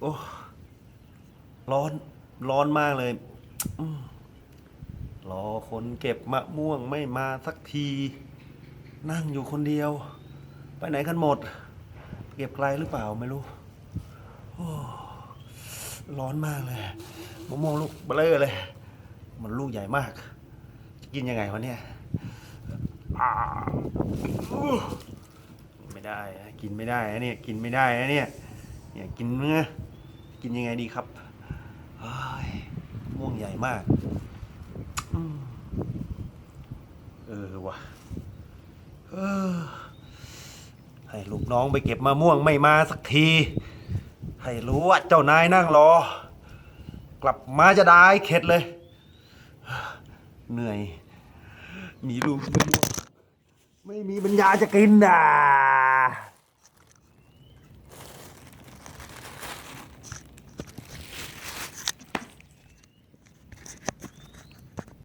โอ้ร้อนร้อนมากเลยรอคนเก็บมะม่วงไม่มาสักที นั่งอยู่คนเดียว ไปไหนกันหมด เก็บไกลหรือเปล่าไม่รู้โอ้ร้อนมากเลยมะม่วงลูกเบลอเลย มันลูกใหญ่มาก กินยังไงวะเนี่ยไม่ได้ กินไม่ได้นะเนี่ย กินไม่ได้นะเนี่ย เนี่ยกินเนื้อ กินยังไงดีครับม่วงใหญ่มากอเออวะเออ ให้ลูกน้องไปเก็บมะม่วงไม่มาสักที ให้รู้ว่าเจ้านายนั่งรอ กลับมาจะได้เข็ดเลย เหนื่อย มีลูกไม่มีปัญญาจะกินอะ